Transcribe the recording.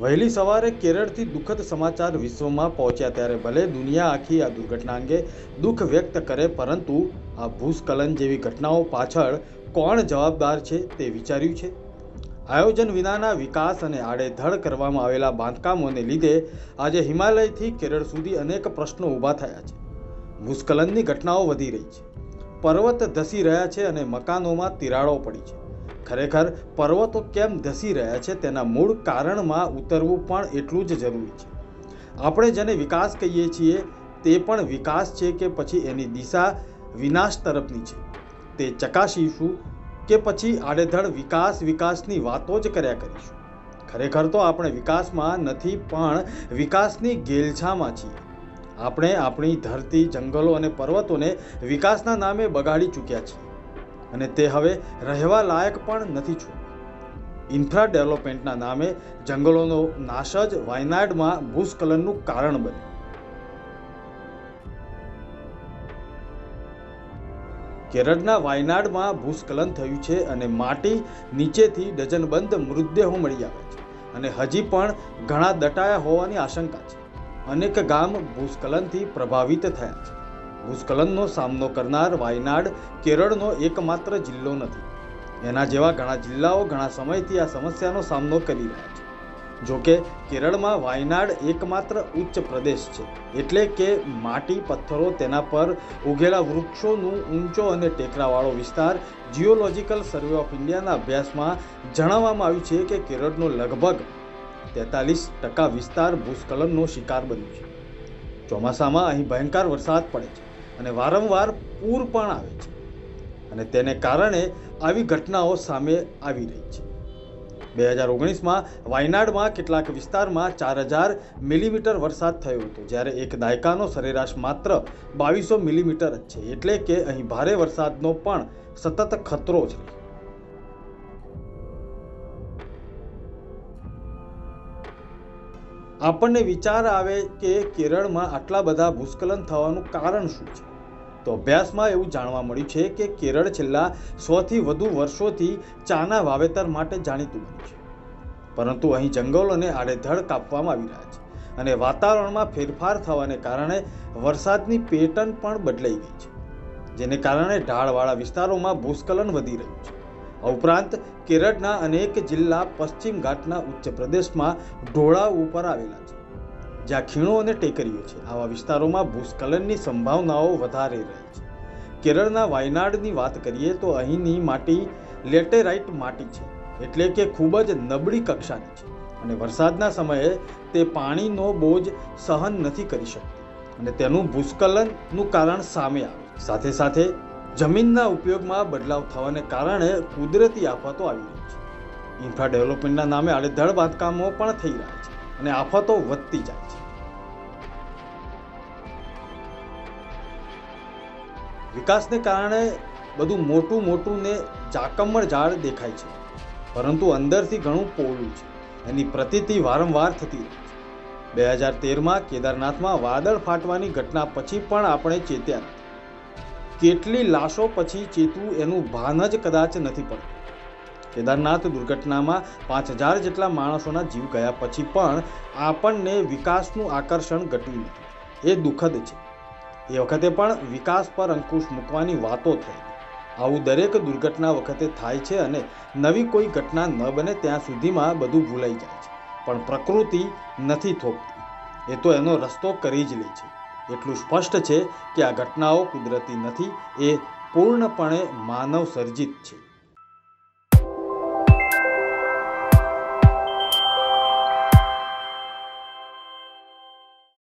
વહેલી સવારે કેરળથી દુઃખદ સમાચાર વિશ્વમાં પહોંચ્યા ત્યારે ભલે દુનિયા આખી આ દુર્ઘટના અંગે દુઃખ વ્યક્ત કરે, પરંતુ આ ભૂસ્ખલન જેવી ઘટનાઓ પાછળ કોણ જવાબદાર છે તે વિચાર્યું છે. આયોજન વિનાના વિકાસ અને આડેધડ કરવામાં આવેલા બાંધકામોને લીધે આજે હિમાલયથી કેરળ સુધી અનેક પ્રશ્નો ઊભા થયા છે. ભૂસ્ખલનની ઘટનાઓ વધી રહી છે. પર્વત ધસી રહ્યા છે અને મકાનોમાં તિરાડો પડી છે. ખરેખર પર્વતો કેમ ધસી રહ્યા છે તેના મૂળ કારણમાં ઉતરવું પણ એટલું જ જરૂરી છે. આપણે જેને વિકાસ કહીએ છીએ, તે પણ વિકાસ છે કે પછી એની દિશા વિનાશ તરફની છે. તે ચકાસીશું કે પછી આડેધડ વિકાસ વિકાસની વાતો જ કર્યા કરીશું. ખરેખર તો આપણે વિકાસમાં નથી, પણ વિકાસની ગેલછામાં છીએ. આપણે આપણી ધરતી, જંગલો અને પર્વતોને વિકાસના નામે બગાડી ચૂક્યા છીએ. અને તે હવે રહેવા લાયક પણ નથી છું. ઇન્ફ્રા ડેવલપમેન્ટના નામે જંગલોનો નાશ જ વાયનાડમાં ભૂસ્ખલનનું કારણ બન્યું. કેરળના વાયનાડમાં ભૂસ્ખલન થયું છે અને માટી નીચેથી ડઝનબંધ મૃતદેહો મળી આવે છે અને હજી પણ ઘણા દટાયા હોવાની આશંકા છે. અનેક ગામ ભૂસ્ખલનથી પ્રભાવિત થયા છે. ભૂસ્ખલનનો સામનો કરનાર વાયનાડ કેરળનો એકમાત્ર જિલ્લો નથી. એના જેવા ઘણા જિલ્લાઓ ઘણા સમયથી આ સમસ્યાનો સામનો કરી રહ્યા છે. જોકે કેરળમાં વાયનાડ એકમાત્ર ઉચ્ચ પ્રદેશ છે, એટલે કે માટી પથ્થરો તેના પર ઉગેલા વૃક્ષોનું ઊંચો અને ટેકરાવાળો વિસ્તાર જીઓલોજીકલ સર્વે ઓફ ઇન્ડિયાના અભ્યાસમાં જણાવવામાં આવ્યું છે કે કેરળનો લગભગ તેતાલીસ ટકા વિસ્તાર ભૂસ્ખલનનો શિકાર બન્યો છે. ચોમાસામાં અહીં ભયંકર વરસાદ પડે છે. અને વારંવાર પૂર પણ આવે છે. અને તેને કારણે આવી ઘટનાઓ સામે આવી રહી છે. બે હજાર ઓગણીસમાં વાયનાડમાં કેટલાક વિસ્તારમાં ચાર હજાર મિલીમીટર વરસાદ થયો હતો, જ્યારે એક દાયકાનો સરેરાશ માત્ર બાવીસો મિલીમીટર જ છે. એટલે કે અહીં ભારે વરસાદનો પણ સતત ખતરો છે. આપણને વિચાર આવે કે કેરળમાં આટલા બધા ભૂસ્ખલન થવાનું કારણ શું છે? તો અભ્યાસમાં એવું જાણવા મળ્યું છે કે કેરળ છેલ્લા સોથી વધુ વર્ષોથી ચાના વાવેતર માટે જાણીતું બન્યું છે. પરંતુ અહીં જંગલોને આડેધડ કાપવામાં આવી રહ્યા છે અને વાતાવરણમાં ફેરફાર થવાને કારણે વરસાદની પેટર્ન પણ બદલાઈ ગઈ છે, જેને કારણે ઢાળવાળા વિસ્તારોમાં ભૂસ્ખલન વધી રહ્યું છે. આ ઉપરાંત કેરળના અનેક જિલ્લા પશ્ચિમ ઘાટના ઉચ્ચ પ્રદેશમાં ઢોળાવ ઉપર આવેલા છે, જ્યાં ખીણો અને ટેકરીઓ છે. આવા વિસ્તારોમાં ભૂસ્ખલનની સંભાવનાઓ વધારે રહે છે. કેરળના વાયનાડની વાત કરીએ તો અહીંની માટી લેટેરાઇટ માટી છે, એટલે કે ખૂબ જ નબળી કક્ષાની છે અને વરસાદના સમયે તે પાણીનો બોજ સહન નથી કરી શકતી અને તેનું ભૂસ્ખલનનું કારણ સામે આવે સાથે સાથે જમીનના ઉપયોગમાં બદલાવ થવાને કારણે કુદરતી આફતો આવી રહી છે. ઇન્ફ્રા ડેવલપમેન્ટના નામે આડેધડ બાંધકામો પણ થઈ રહ્યા છે અને આફતો વધતી જાય છે. વિકાસને કારણે બધું મોટું મોટું ને જાકમણ ઝાડ દેખાય છે. પરંતુ અંદરથી ઘણું પોળું છે. એની પ્રતિતિ વારંવાર થતી રહી છે. બે હજાર તેરમાં કેદારનાથમાં વાદળ ફાટવાની ઘટના પછી પણ આપણે ચેત્યા કેટલી લાશો પછી ચેતવું એનું ભાન જ કદાચ નથી પડતું. કેદારનાથ દુર્ઘટનામાં પાંચ હજાર જેટલા માણસોના જીવ ગયા પછી પણ આપણને વિકાસનું આકર્ષણ ઘટ્યું નથી. એ દુઃખદ છે. એ વખતે પણ વિકાસ પર અંકુશ મૂકવાની વાતો થઈ. આવું દરેક દુર્ઘટના વખતે થાય છે અને નવી કોઈ ઘટના ન બને ત્યાં સુધીમાં બધું ભૂલાઈ જાય છે. પણ પ્રકૃતિ નથી થોપતી. એ તો એનો રસ્તો કરી જ લે છે. એટલું સ્પષ્ટ છે કે આ ઘટનાઓ કુદરતી નથી એ પૂર્ણપણે માનવ સર્જિત છે.